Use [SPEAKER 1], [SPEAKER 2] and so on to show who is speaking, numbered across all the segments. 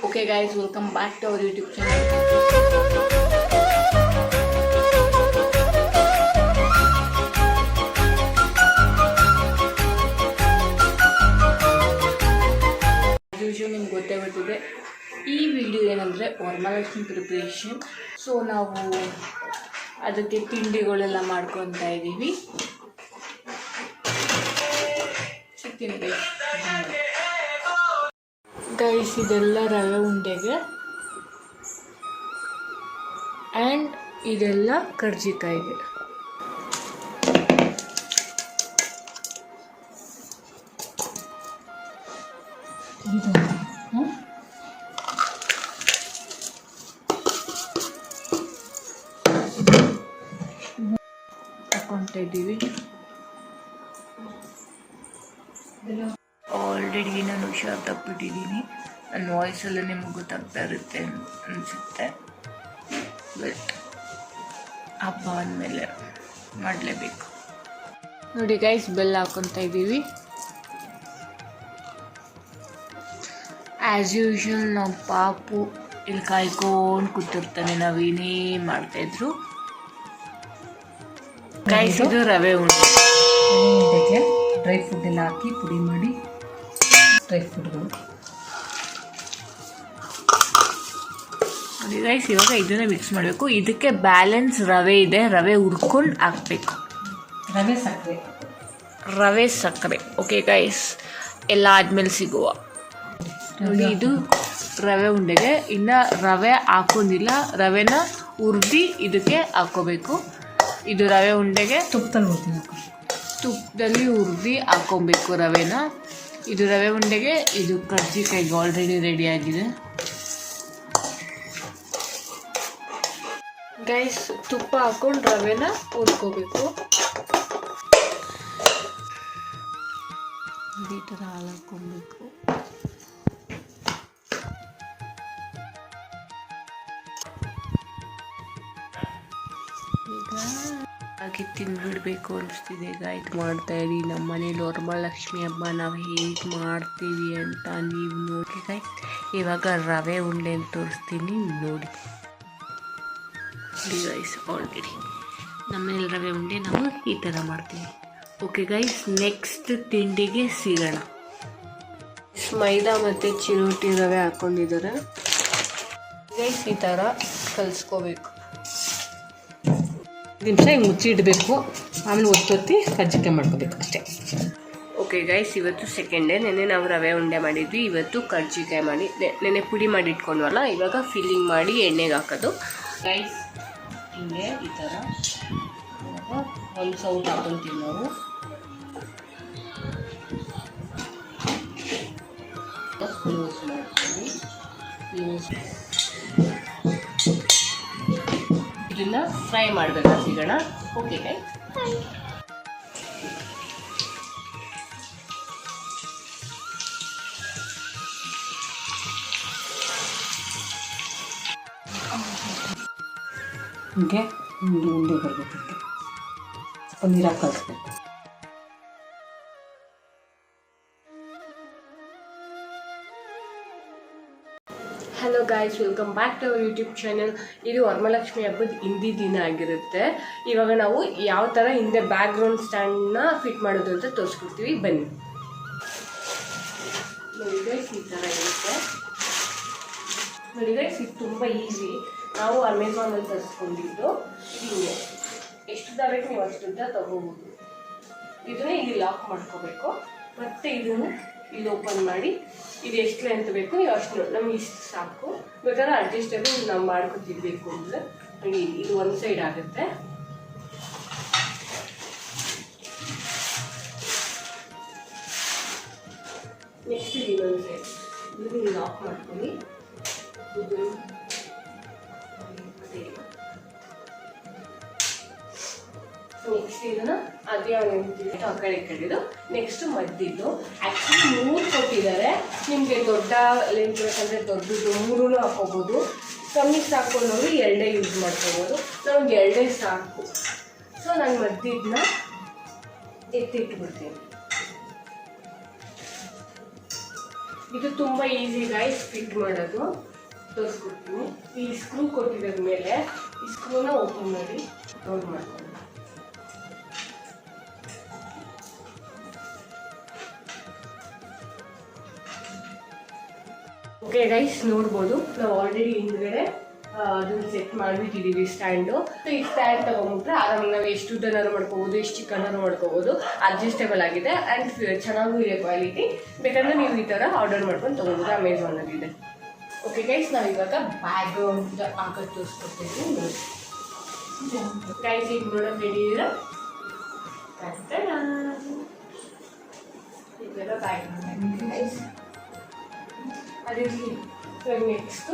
[SPEAKER 1] Okay, guys welcome back to our YouTube channel usual ನಿಮ್ಗೆ ಗೊತ್ತೇ ಗೊತ್ತಿದೆ ಈ ವಿಡಿಯೋ ಏನಂದರೆ ವರಮಹಾಲಕ್ಷ್ಮಿ ಪ್ರಿಪ್ರೇಷನ್ ಸೊ ನಾವು ಅದಕ್ಕೆ ತಿಂಡಿಗಳೆಲ್ಲ ಮಾಡ್ಕೊತಾ ಇದ್ದೀವಿ. ಸಿಗ್ತೀನಿ ಗೈಸ್ ಗೈಸ್ ಇದೆಲ್ಲ ರವೆ ಉಂಡೆಗೆ. ಆ್ಯಂಡ್ ಇದೆಲ್ಲ ಕರ್ಜಿಕಾಯಿಗೆ. ಹ್ಞೂ ತಗೊಂತ ಇದ್ದೀವಿ ಆಲ್ರೆಡಿ ನಾನು ಹುಷಾರು ತಪ್ಪಿಟ್ಟಿದ್ದೀನಿ ನನ್ನ ವಾಯ್ಸೆಲ್ಲ ನಿಮಗೆ ಗೊತ್ತಾಗ್ತಾ ಇರುತ್ತೆ ಅನಿಸುತ್ತೆ. ಬಟ್ ಹಬ್ಬ ಅಂದಮೇಲೆ ಮಾಡಲೇಬೇಕು. ನೋಡಿ ಗೈಸ್ ಬೆಲ್ಲ ಹಾಕೊತಾ ಇದ್ದೀವಿ. ಆ್ಯಸ್ ಯೂಶ್ವಲ್ ನಾವು ಪಾಪು ಇಲ್ಲಿ ಕಾಯ್ಕೊಂಡು ಕೂತಿರ್ತಾನೆ ನಾವೇನೇ ಮಾಡ್ತಾಯಿದ್ರು ಕಾಯಿಸಿದ್ರು ರವೆ ಉಂಡೆ.
[SPEAKER 2] ಉಂಡೆಗೆ ಡ್ರೈ ಫ್ರೂಟ್ ಎಲ್ಲ ಹಾಕಿ ಪುಡಿ ಮಾಡಿ. ಡ್ರೈ ಫ್ರೂಟ್ಗಳು.
[SPEAKER 1] ನೋಡಿ ಗೈಸ್ ಇವಾಗ ಇದನ್ನೇ ಮಿಕ್ಸ್ ಮಾಡಬೇಕು. ಇದಕ್ಕೆ ಬ್ಯಾಲೆನ್ಸ್ ರವೆ ಇದೆ. ರವೆ ಹುರ್ಕೊಂಡು ಹಾಕ್ಬೇಕು.
[SPEAKER 2] ರವೆ ಸಕ್ಕರೆ.
[SPEAKER 1] ರವೆ ಸಕ್ಕರೆ. ಓಕೆ ಗೈಸ್ ಎಲ್ಲ ಆದ್ಮೇಲೆ ಸಿಗುವ. ನೋಡಿ ಇದು ರವೆ ಉಂಡೆಗೆ. ಇನ್ನು ರವೆ ಹಾಕೊಂಡಿಲ್ಲ. ರವೆನ ಹುರ್ದು ಇದಕ್ಕೆ ಹಾಕೋಬೇಕು. ಇದು ರವೆ ಉಂಡೆಗೆ.
[SPEAKER 2] ತುಪ್ಪದಲ್ಲಿ ಹೋಗ್ತೀನಿ
[SPEAKER 1] ತುಪ್ಪದಲ್ಲಿ ಹುರ್ದು ಹಾಕೊಬೇಕು ರವೆನ. ಇದು ರವೆ ಉಂಡೆಗೆ ಇದು ಕರ್ಜಿಕಾಯಿಗೆ ಆಲ್ರೆಡಿ ರೆಡಿ ಆಗಿದೆ. ಗೈಸ್ ತುಪ್ಪ ಹಾಕೊಂಡು ರವೆನ ಹುರ್ಕೋಬೇಕು. ಈ ಥರ ಹಾಲು ಹಾಕೊಬೇಕು ಹಾಗೆ ತಿಂದ್ಬಿಡ್ಬೇಕು ಅನಿಸ್ತಿದೆ. ಗಾಯ್ಸ್ ಮಾಡ್ತಾ ಇರಿ. ನಮ್ಮ ಮನೇಲಿ ವರಮಹಾಲಕ್ಷ್ಮಿ ಹಬ್ಬ ನಾವು ಹೇಗೆ ಮಾಡ್ತೀವಿ ಅಂತ ನೀವು ನೋಡಿ ಗಾಯ್ಸ್ ಇವಾಗ ರವೆ ಉಂಡೆ ಅಂತ ತೋರಿಸ್ತೀನಿ. ನೋಡಿ. ಗೈಸ್ ಆಲ್ರೆಡಿ ನಮ್ಮ ಮನೇಲಿ ರವೆ ಉಂಡೆ ನಾವು ಈ ಥರ ಮಾಡ್ತೀವಿ. ಓಕೆ ಗೈಸ್ ನೆಕ್ಸ್ಟ್ ತಿಂಡಿಗೆ ಸಿಗೋಣ. ಮೈದಾ ಮತ್ತು ಚಿರೋಟಿ ರವೆ ಹಾಕ್ಕೊಂಡಿದ್ದಾರೆ ಗೈಸ್ ಈ ಥರ ಕಲಿಸ್ಕೋಬೇಕು.
[SPEAKER 2] ನಿಮಿಷ ಹಿಂಗೆ ಮುಚ್ಚಿ ಇಡಬೇಕು ಆಮೇಲೆ ಒತ್ತೊತ್ತಿ ಕಜ್ಜಿಕಾಯಿ ಮಾಡ್ಕೋಬೇಕು ಅಷ್ಟೇ.
[SPEAKER 1] ಓಕೆ ಗೈಸ್ ಇವತ್ತು ಸೆಕೆಂಡ್ ಡೇ ನೆನ್ನೆ ನಾವು ರವೆ ಉಂಡೆ ಮಾಡಿದ್ವಿ. ಇವತ್ತು ಕರ್ಜಿಕಾಯಿ ಮಾಡಿ ನೆನೆ ಪುಡಿ ಮಾಡಿ ಇಟ್ಕೊಂಡ್ವಲ್ಲ, ಇವಾಗ ಫಿಲ್ಲಿಂಗ್ ಮಾಡಿ ಎಣ್ಣೆಗೆ ಹಾಕೋದು. ಗೈಸ್ ಹಿಂಗೆ ಈ ಥರ ಒಂದು ಸೌಟ್ ಹಾಕೊಂತೀವಿ ನಾವು. ಕ್ಲೋಸ್ ಮಾಡ್ತೀವಿ. ಕ್ಲೋಸ್ ಇದನ್ನ ಫ್ರೈ ಮಾಡಬೇಕು ಸಿಗೋಣ ಓಕೆ
[SPEAKER 2] ಹಿಂಗೆ ಉಂಡೆ ಉಂಡೆ ಬರಬೇಕು ಸ್ವಲ್ಪ ನೀರಾಗಿ
[SPEAKER 1] hello guys welcome back to our YouTube channel ಇದು ವರಮಲಕ್ಷ್ಮಿ ಹಬ್ಬದ ಹಿಂದಿ ದಿನ ಆಗಿರುತ್ತೆ. ಇವಾಗ ನಾವು ಯಾವ ಥರ ಹಿಂದೆ ಬ್ಯಾಕ್ಗ್ರೌಂಡ್ ಸ್ಟ್ಯಾಂಡ್ನ ಫಿಟ್ ಮಾಡೋದು ಅಂತ ತೋರಿಸ್ಕೊಡ್ತೀವಿ. ಬನ್ನಿ. ನೋಡಿ ಗೈಸ್ ಈ ಥರ ಇರುತ್ತೆ. ನೋಡಿ ಗೈಸ್ ಇದು ತುಂಬ ಈಸಿ ನಾವು ಅಮೆಝಾನಲ್ಲಿ ತರಿಸ್ಕೊಂಡಿದ್ದು. ಹಿಂಗೆ. ಎಷ್ಟು ದಾರಕ್ಕೆ ನೀವು ಅಷ್ಟು ಅಂತ ತಗೋಬೋದು. ಇದನ್ನ ಇಲ್ಲಿ ಲಾಕ್ ಮಾಡ್ಕೋಬೇಕು. ಮತ್ತು ಇದನ್ನ ಇಲ್ಲಿ ಓಪನ್ ಮಾಡಿ, ಇದು ಎಷ್ಟು ಲೆಂತ್ ಬೇಕು, ನೀವು ಅಷ್ಟು ನಮ್ಗೆ ಇಷ್ಟು ಸಾಕು. ಬೇಕಾದ್ರೆ ಅಡ್ಜಸ್ಟೇಬಲ್ ನಾವು ಮಾಡ್ಕೊತಿರ್ಬೇಕು ಅಂದರೆ ನೋಡಿ ಇದು ಒಂದು ಸೈಡ್ ಆಗುತ್ತೆ. ನೆಕ್ಸ್ಟ್ ಇದು ಇನ್ನೊಂದು ಸೈಡ್ ಇದನ್ನು ಲಾಕ್ ಮಾಡ್ಕೊಳ್ಳಿ. ಇದು ನೆಕ್ಸ್ಟ್ ಇದನ್ನ ಅದೇ ಆ ಕಡೆ ಕಡೆದು. ನೆಕ್ಸ್ಟ್ ಮದ್ದಿದ್ದು. ಆ್ಯಕ್ಚುಲಿ ಮೂರು ಕೊಟ್ಟಿದ್ದಾರೆ ನಿಮಗೆ ದೊಡ್ಡ ಲೆಂತ್ ಬೇಕಂದರೆ ದೊಡ್ಡದು ಮೂರೂ ಹಾಕೋಬೋದು. ಕಮ್ಮಿ ಸಾಕೊಂಡವರು ಎರಡೇ ಯೂಸ್ ಮಾಡ್ಕೋಬೋದು. ನಮ್ಗೆ ಎರಡೇ ಸಾಕು. ಸೊ ನಾನು ಮದ್ದಿದ್ದನ್ನ ಎತ್ತಿಟ್ಬಿಡ್ತೀನಿ. ಇದು ತುಂಬ ಈಸಿ ಗೈಸ್ ಫಿಟ್ ಮಾಡೋದು. ತೋರಿಸ್ಕೊಡ್ತೀನಿ. ಈ ಸ್ಕ್ರೂ ಕೊಟ್ಟಿರೋದ ಮೇಲೆ ಈ ಸ್ಕ್ರೂನ ಓಪನ್ ಮಾಡಿ ನೋಡಿ ಮಾಡ್ಕೊಂಡು ಓಕೆ ಗೈಸ್ ನೋಡ್ಬೋದು. ನಾವು ಆಲ್ರೆಡಿ ಹಿಂದ್ಗಡೆ ಅದನ್ನ ಸೆಟ್ ಮಾಡಿಬಿಟ್ಟಿದ್ದೀವಿ ಸ್ಟ್ಯಾಂಡು ಸೊ ಈ ಸ್ಟ್ಯಾಂಡ್ ತಗೊಂಡ್ಬಿಟ್ರೆ ಆರಾಮಾಗಿ ನಾವು ಎಷ್ಟು ಉದ್ದನಾರು ಮಾಡ್ಕೋಬೋದು, ಎಷ್ಟು ಚಿಕ್ಕನಾರು ಮಾಡ್ಕೋಬೋದು ಅಡ್ಜಸ್ಟೇಬಲ್ ಆಗಿದೆ ಆ್ಯಂಡ್ ಚೆನ್ನಾಗೂ ಇದೆ ಕ್ವಾಲಿಟಿ ಬೇಕಂದ್ರೆ ನೀವು ಈ ಥರ ಆರ್ಡರ್ ಮಾಡ್ಕೊಂಡು ತೊಗೊಬೋದು ಅಮೆಝಾನಲ್ಲಿದೆ ಓಕೆ ಗೈಸ್ ನಾವು ಇವಾಗ ಬ್ಯಾಗ್ ಹಾಕೋದು ತೋರಿಸ್ಕೊಡ್ತೀವಿ ನೋಡಿ ಗೈಸ್ ಈಗ ನೋಡೋಕೆ ಇದೆ ಈ ಥರ ಬ್ಯಾಗ್ ಗೈಸ್ ಅದೇ ನೆಕ್ಸ್ಟು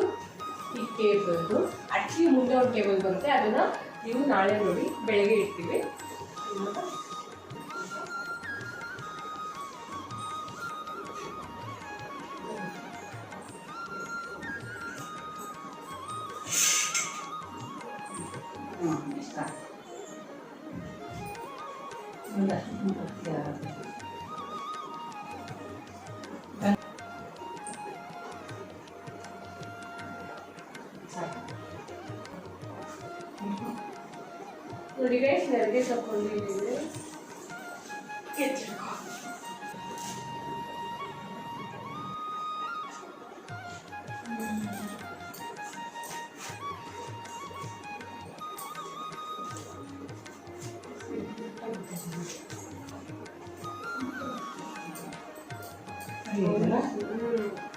[SPEAKER 1] ಈ ಟೇಬಲ್ದು ಆ್ಯಕ್ಚುಲಿ ಮುಂದೆ ಒಂದು ಟೇಬಲ್ ಬರುತ್ತೆ. ಅದನ್ನು ನೀವು ನಾಳೆ ನೋಡಿ ಬೆಳಗ್ಗೆ ಇಡ್ತೀವಿ. ಇವಾಗ ನೋಡಿ ಗೈಸ್ ನೆರಗೆ ತಗೊಂಡಿದ್ದೀವಿ ಕೆಚ್ಚಿಡ್ಕೊ ಮೊಟ್ಟೆ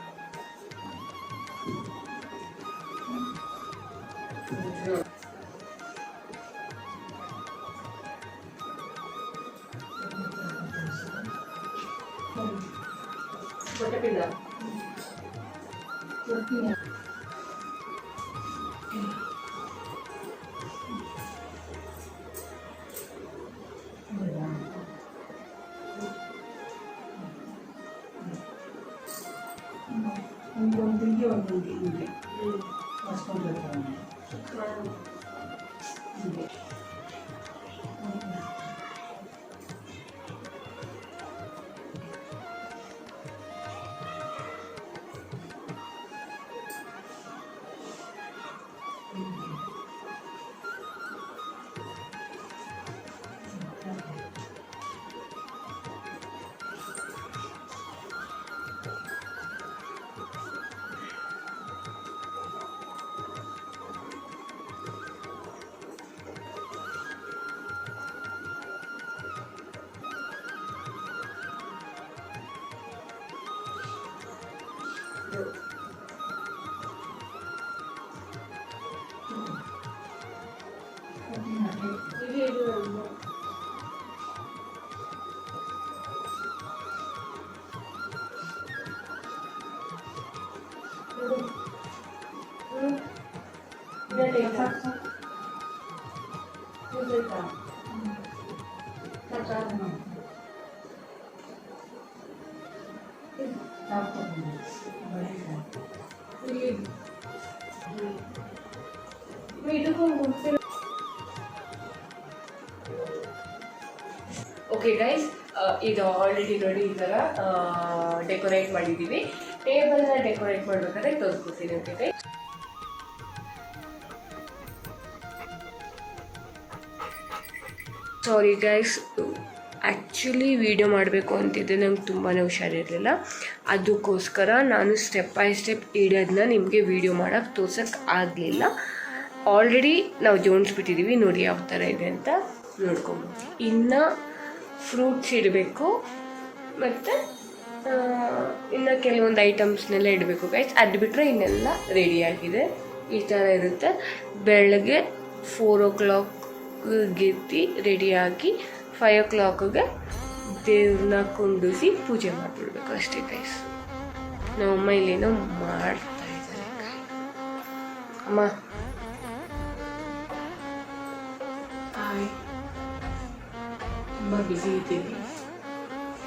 [SPEAKER 2] Aleluia.
[SPEAKER 1] ಇದು ಇದು ಒಂದು. ಇದು. ಹ್ಮ್. ಇದೆಲ್ಲ ಇದೆ. ಇದು ಬೇಕಾ? ಸಾಕಾ? ಇಲ್ಲಿ. ಹ್ಮ್. ಇದಕ್ಕೂ ಮುಗ್ಸಿರೋ ಓಕೆ ಗೈಸ್ ಇದು ಆಲ್ರೆಡಿ ನೋಡಿ ಈ ಥರ ಡೆಕೋರೇಟ್ ಮಾಡಿದ್ದೀವಿ ಟೇಬಲ್ನ ಡೆಕೋರೇಟ್ ಮಾಡ್ಬೇಕಾದ್ರೆ ತೋರಿಸ್ಕೊಡ್ತೀನಿ okay guys sorry guys actually video ಮಾಡಬೇಕು ಅಂತಿದ್ದೆ, ನಂಗೆ ತುಂಬಾ ಹುಷಾರಿರಲಿಲ್ಲ. ಅದಕ್ಕೋಸ್ಕರ ನಾನು ಸ್ಟೆಪ್ ಬೈ ಸ್ಟೆಪ್ ಇಡೋದನ್ನ ನಿಮಗೆ ವಿಡಿಯೋ ಮಾಡೋಕ್ಕೆ ತೋರ್ಸೋಕ್ಕೆ ಆಗಲಿಲ್ಲ. ಆಲ್ರೆಡಿ ನಾವು ಜೋಡಿಸ್ಬಿಟ್ಟಿದ್ದೀವಿ ನೋಡಿ ಯಾವ ಥರ ಇದೆ ಅಂತ ನೋಡ್ಕೊಬೋದು ಇನ್ನು ಫ್ರೂಟ್ಸ್ ಇಡಬೇಕು, ಮತ್ತು ಇನ್ನು ಕೆಲವೊಂದು ಐಟಮ್ಸ್ನೆಲ್ಲ ಇಡಬೇಕು ಗೈಸ್ ಅದು ಬಿಟ್ಟರೆ ಇನ್ನೆಲ್ಲ ರೆಡಿಯಾಗಿದೆ ಈ ಥರ ಇರುತ್ತೆ. ಬೆಳಗ್ಗೆ ಫೋರ್ ಓ ಕ್ಲಾಕ್ ಗೆದ್ದು ರೆಡಿಯಾಗಿ ಫೈವ್ ಓ ಕ್ಲಾಕ್ಗೆ ದೇವ್ರನ್ನ ಕುಂಡಿಸಿ ಪೂಜೆ ಮಾಡಿಬಿಡ್ಬೇಕು. ಅಷ್ಟೇ ಗೈಸ್ ನಮ್ಮಮ್ಮ ಇಲ್ಲೇನೋ ಮಾಡ್ತಾ ಇದ್ದಾರೆ ಅಮ್ಮ.
[SPEAKER 2] ಹಾಯ್ ತುಂಬ ಬ್ಯುಸಿ ಇದ್ದೀವಿ.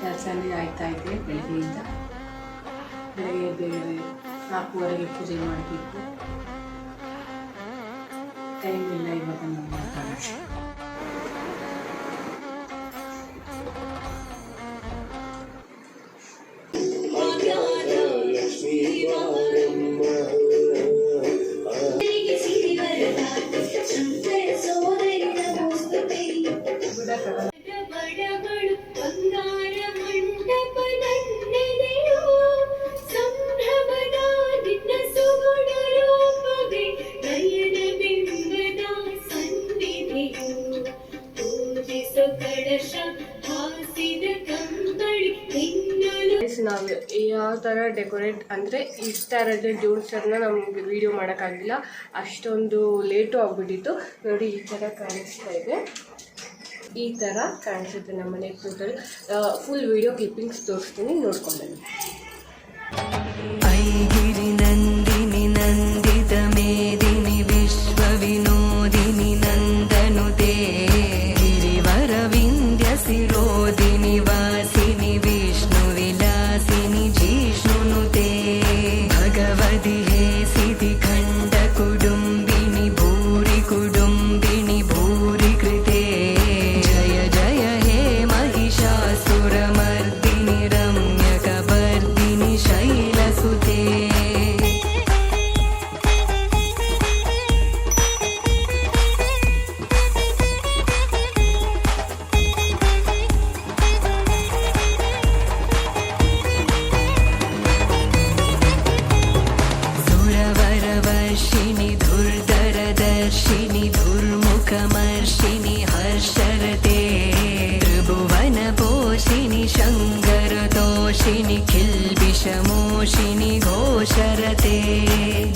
[SPEAKER 2] ಕೆಲಸನೇ ಆಯ್ತಾ ಇದೆ ಬೆಳಗ್ಗೆಯಿಂದ. ಬೆಳಗ್ಗೆ ಬೇರೆ ನಾಲ್ಕೂವರೆಗೆ ಪೂಜೆ ಮಾಡಬೇಕು. ಟೈಮ್ ಇಲ್ಲ ಇವಾಗ ನಾವು ಯಾವ
[SPEAKER 1] ಥರ ಡೆಕೋರೇಟ್ ಅಂದರೆ ಇಷ್ಟರಲ್ಲಿ ಜೋಡಿಸೋದನ್ನ ನಮ್ಗೆ ವೀಡಿಯೋ ಮಾಡೋಕ್ಕಾಗಲಿಲ್ಲ ಅಷ್ಟೊಂದು ಲೇಟು ಆಗಿಬಿಟ್ಟಿತ್ತು. ನೋಡಿ ಈ ತರ ಕಾಣಿಸ್ತಾ ಇದೆ. ಈ ತರ ಕಾಣಿಸುತ್ತೆ ನಮ್ಮನೆ ಟೋಟಲ್ ಫುಲ್ ವೀಡಿಯೋ ಕ್ಲಿಪ್ಪಿಂಗ್ಸ್ ತೋರಿಸ್ತೀನಿ ನೋಡ್ಕೊಂಡ್ಬನ್ನಿ
[SPEAKER 3] धुर्मुखमर्षिणि हर्षरते त्रिभुवनपोषिणि शङ्करतोषिणि किल्बिषमोषिणि घोषरते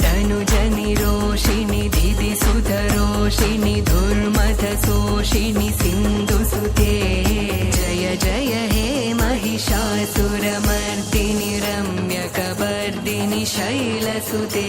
[SPEAKER 3] धनुजनिरोषिणि धिदिसुधरोषिणि धुर्मथसोषिणि सिन्धुसुते जय जय हे महिषासुरमर्दिनि रम्यकपर्दिनि शैलसुते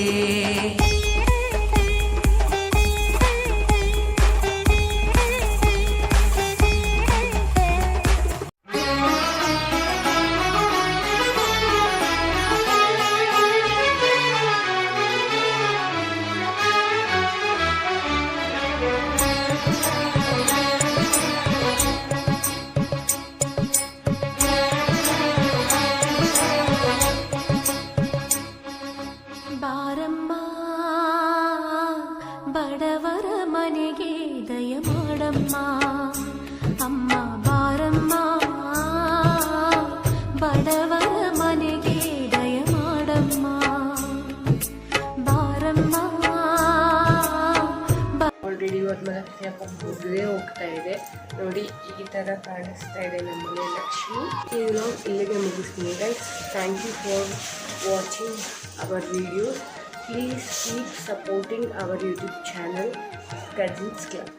[SPEAKER 1] ಹಬ್ಬ ಮುಗಿದೇ ಹೋಗ್ತಾ ಇದೆ. ನೋಡಿ, ಈ ಥರ ಕಾಣಿಸ್ತಾ ಇದೆ ನಮ್ಮನೆ ಲಕ್ಷ್ಮಿ. ಈ ವ್ಲಾಗ್ ಇಲ್ಲಿಗೆ ಮುಗಿಸ್ತೀನಿ guys thank you for watching our videos please keep supporting our YouTube channel Cousins Club